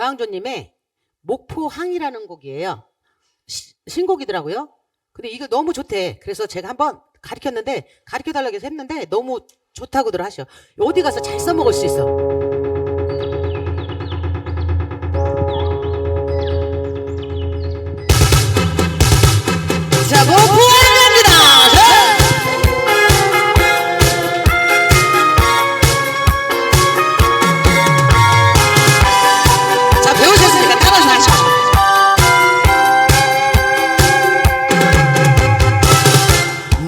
조항조님의 목포항이라는 곡이에요. 시- 신곡이더라고요. 근데 이거 너무 좋대. 그래서 제가 한번 가르쳤는데 가르쳐 달라고 해서 했는데 너무 좋다고들 하셔. 어디 가서 잘 써먹을 수 있어.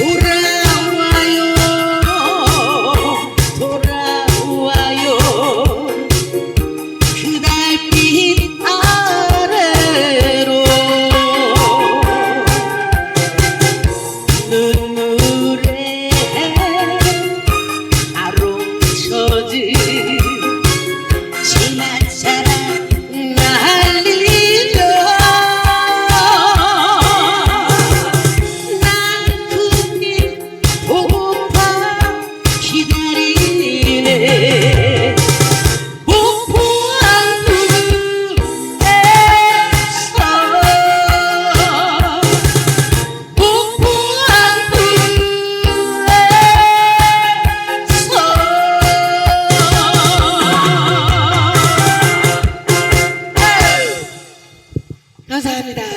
¡Hurra! 감사합니다.